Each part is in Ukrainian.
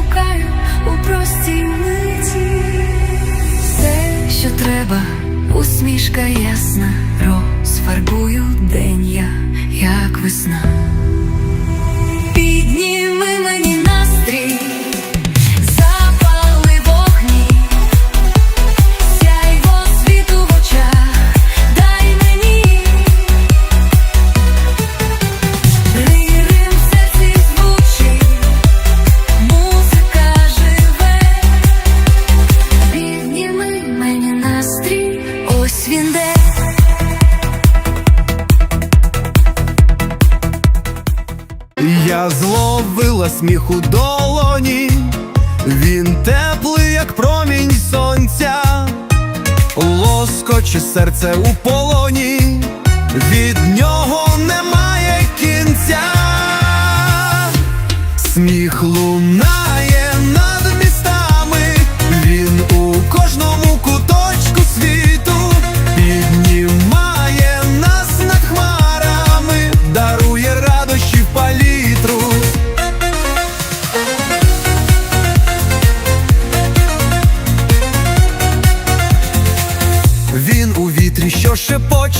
шукаю у простій миті все, що треба, усмішка ясна, розфарбую день я, як весна. сміх долоні, він теплий, як промінь сонця, лоскоче серце у полоні, від нього немає кінця, сміх луна.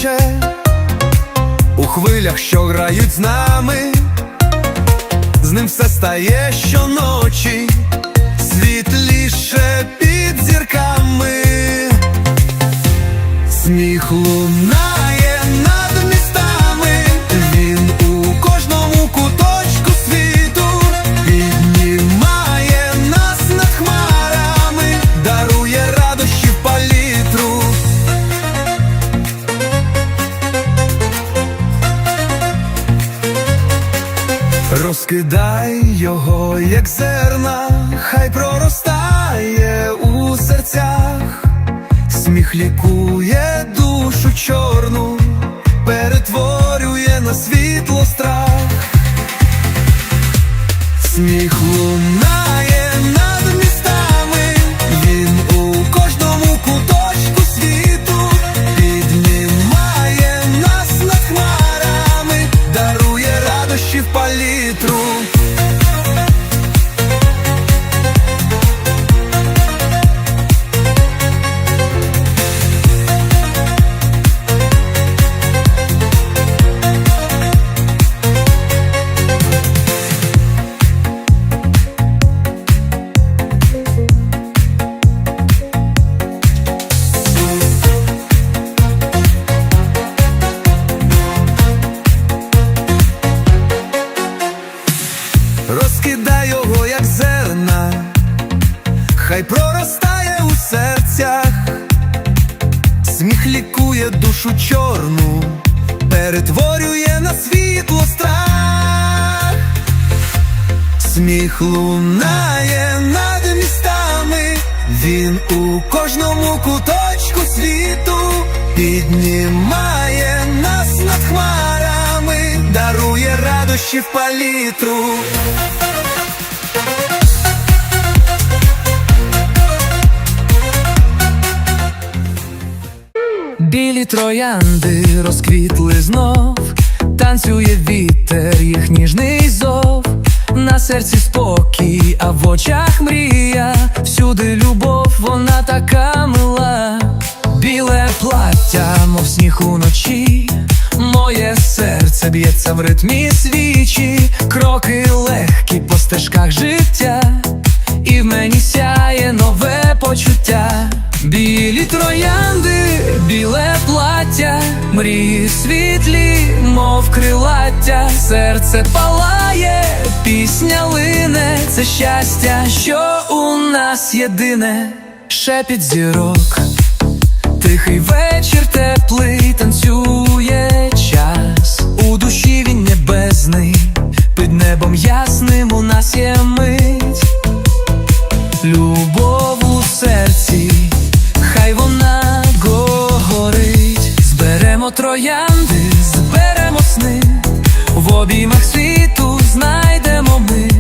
плаче у хвилях, що грають з нами, з ним все стає щоночі, світліше під зірками, сміх луна. X pra litro. Сміх лунає над містами, він у кожному куточку світу піднімає нас над хмарами, дарує радощі в палітру. Білі троянди розквітли знов, танцює вітер, їх ніжний зов, на серці спокій, а в очах мрія, всюди любов, вона така мила, біле плаття, мов сніг уночі, моє серце б'ється в ритмі свічі, кроки легкі по стежках життя, і в мені сяє нове почуття. Білі троянди, біле плаття, мрії світлі, мов крилаття, серце палає, пісня лине, це щастя, що у нас єдине, шепіт зірок, тихий вечір теплий, танцює час, у душі він небесний, під небом ясним у нас є мить. Любов троянди, зберемо сни, в обіймах світу знайдемо ми,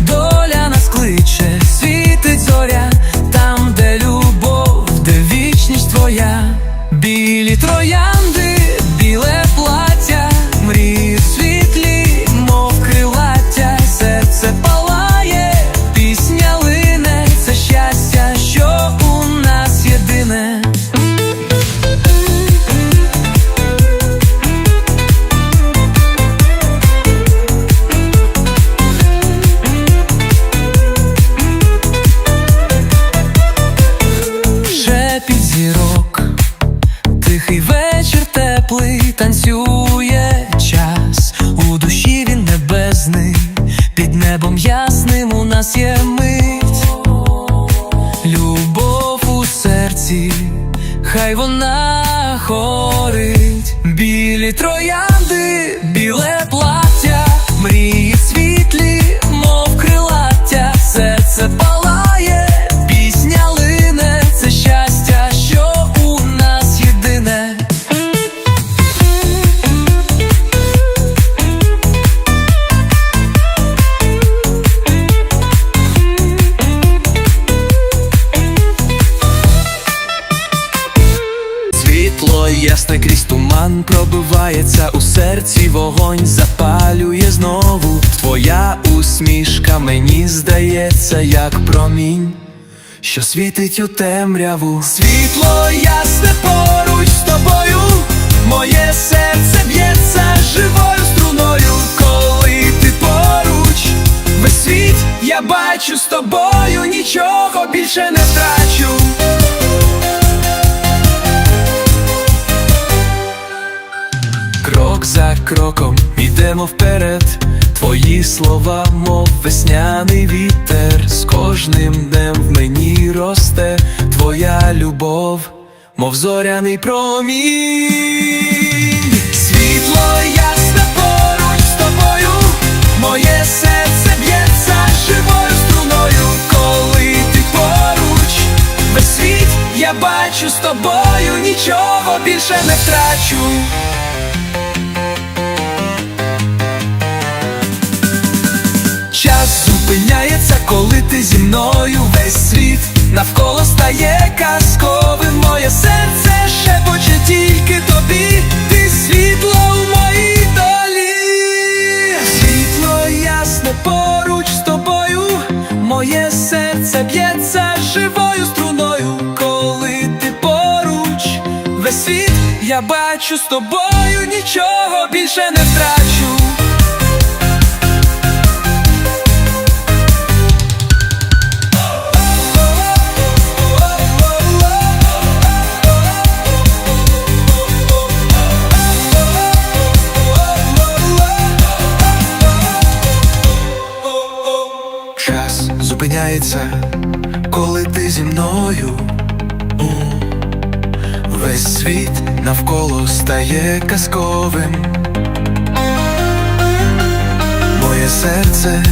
доля нас кличе, світить зоря, там, де любов, де вічність твоя, білі троянди, що світить у темряву. Світло ясне поруч з тобою, моє серце б'ється живою струною, коли ти поруч, весь світ я бачу з тобою, нічого більше не втрачу. Крок за кроком ідемо вперед, твої слова, мов весняний вітер, з кожним днем в мені росте твоя любов, мов зоряний промінь. Світло ясне поруч з тобою, моє серце б'ється живою струною, коли ти поруч, весь світ я бачу з тобою, нічого більше не втрачу. Зупиняється, коли ти зі мною весь світ навколо стає казковим. Моє серце шепоче тільки тобі, ти світло у моїй долі. Світло ясне поруч з тобою, моє серце б'ється живою струною, коли ти поруч, весь світ я бачу з тобою, нічого більше не втрачу. Весь світ навколо стає казковим. Моє серце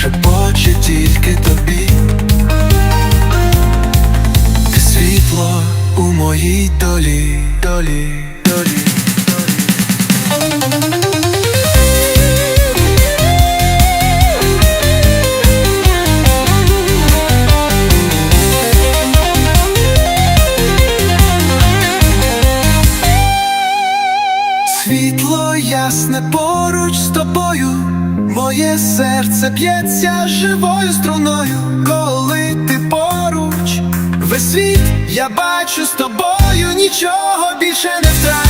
шепоче тільки тобі. Ти світло у моїй долі, долі, долі. Моє серце п'ється живою струною, коли ти поруч, весь світ я бачу з тобою, нічого більше не втрачу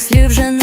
слів вже не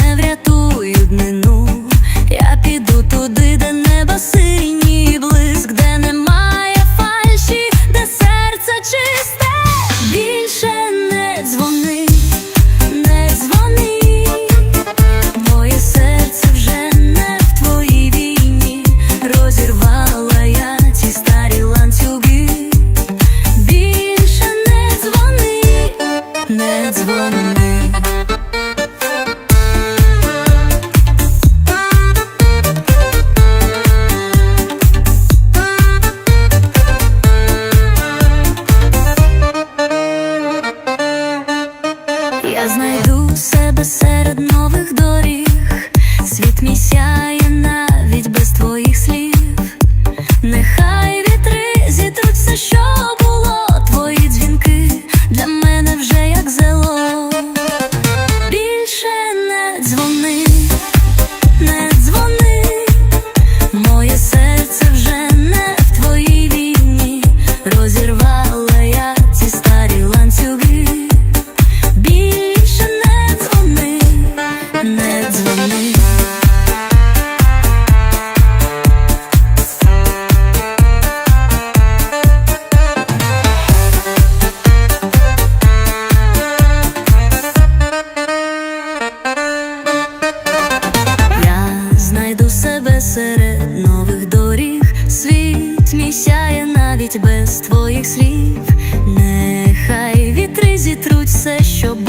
засміяє навіть без твоїх слів, нехай вітри зітруть все, що.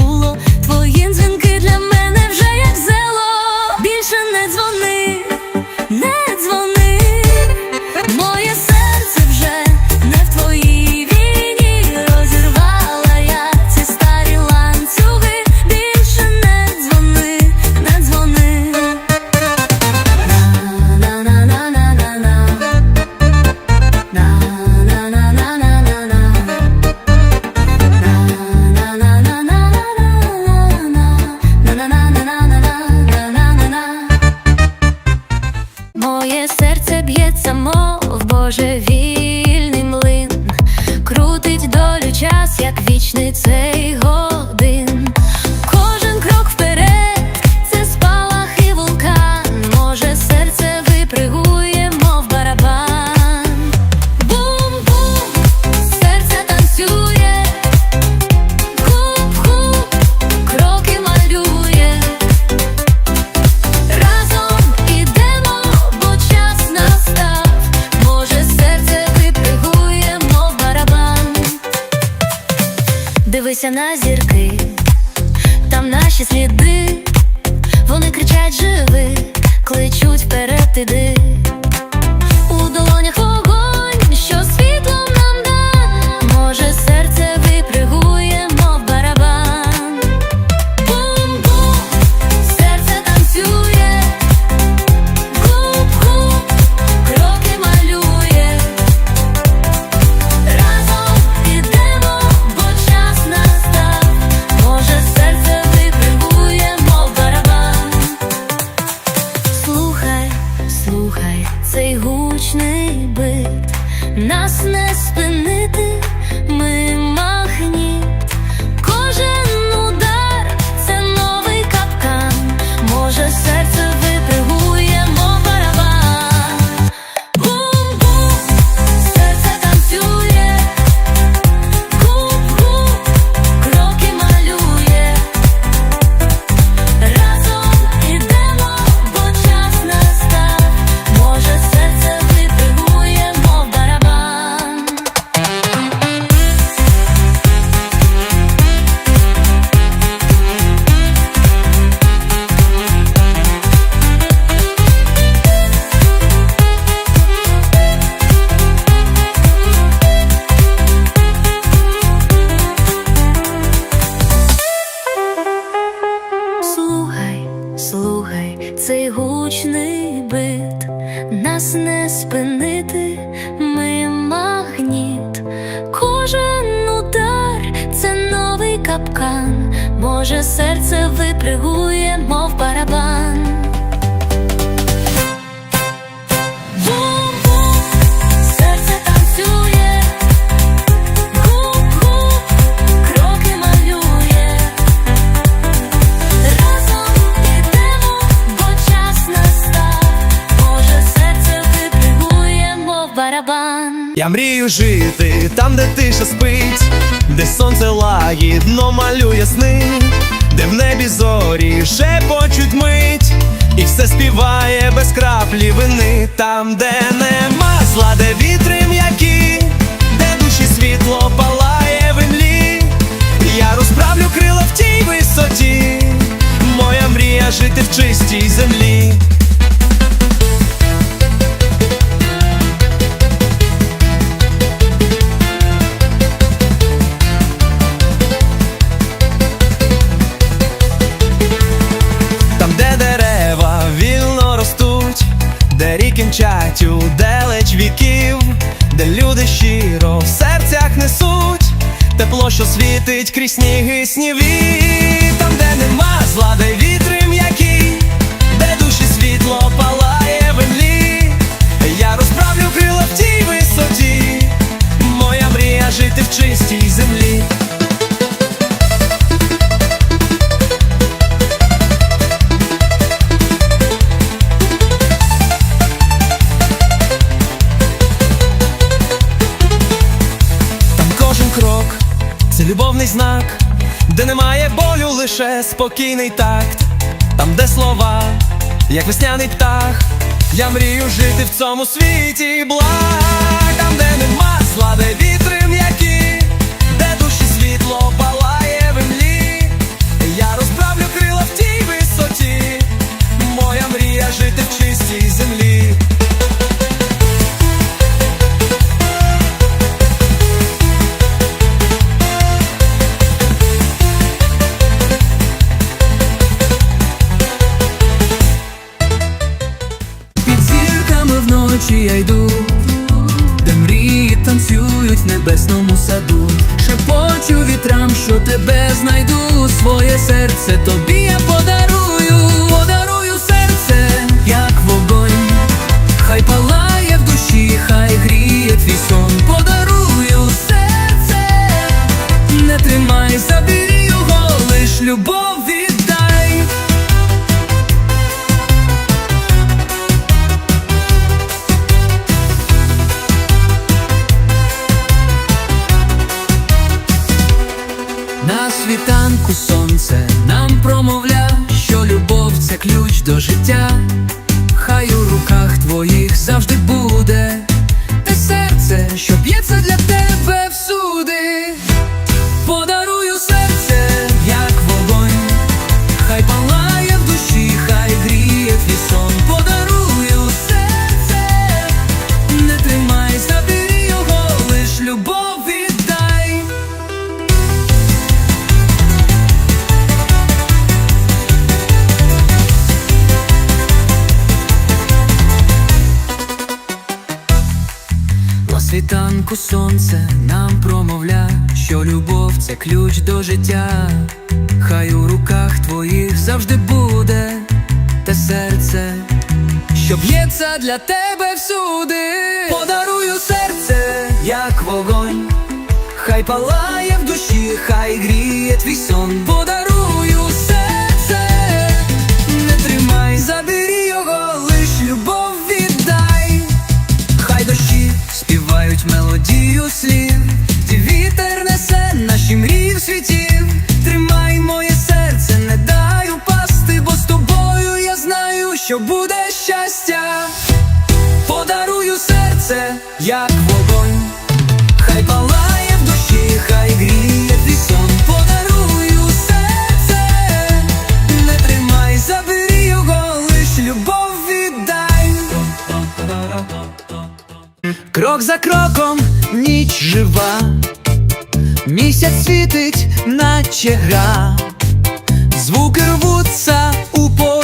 час, як вічний це. Мрію жити там, де тиша спить, де сонце лагідно малює сни, де в небі зорі шепочуть мить, і все співає без краплі вини, там, де нема зла, де вітри м'які, де душі світло палає в імлі. Я розправлю крила в тій висоті, моя мрія жити в чистій землі. У делеч віків, де люди щиро в серцях несуть, тепло, що світить крізь сніги сніві, немає болю, лише спокійний такт. Там, де слова, як весняний птах, я мрію жити в цьому світі благ, там, де нема зла, де вітри м'які, де душі світло палає в імлі. Я розправлю крила в тій висоті, моя мрія жити в чистій землі. Що тебе знайду, своє серце тобі це ключ до життя. Хай у руках твоїх завжди буде те серце, що б'ється для тебе всюди. Подарую серце, як вогонь, хай палає в душі, хай гріє твій сон. Подарую серце, Не тримай, забери його, лиш любов віддай. Хай дощі співають мелодію слів, несе наші мрії в світів. Тримай моє серце, не дай упасти, бо з тобою я знаю, що буде щастя. Подарую серце, як вогонь, хай палає в душі, хай гріє твій. Подарую серце, не тримай, забери його, лиш любов віддай. Крок за кроком ніч жива, місяць світить, наче гра, звуки рвуться у політ,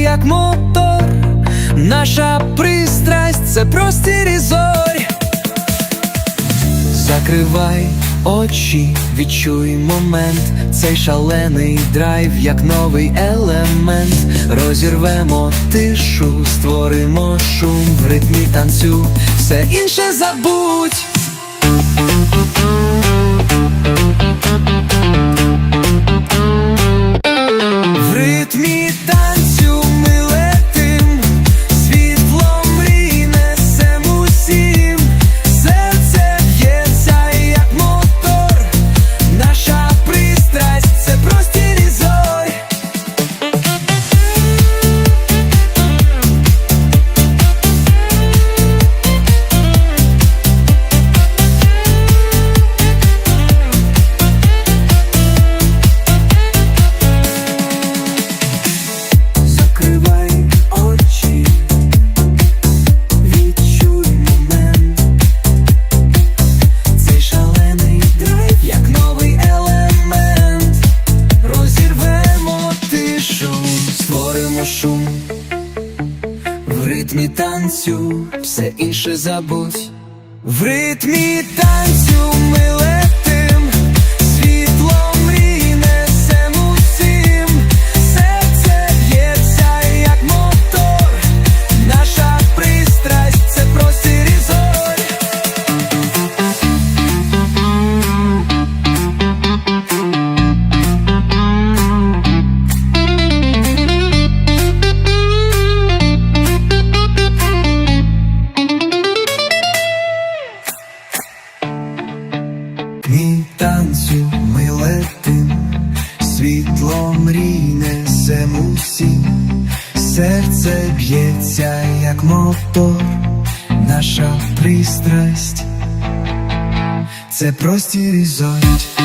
як мотор, наша пристрасть це простір і. Закривай очі, відчуй момент, цей шалений драйв, як новий елемент. Розірвемо тишу, створимо шум в ритмі танцю, все інше забудь. В ритмі танцю забудь, це простір і.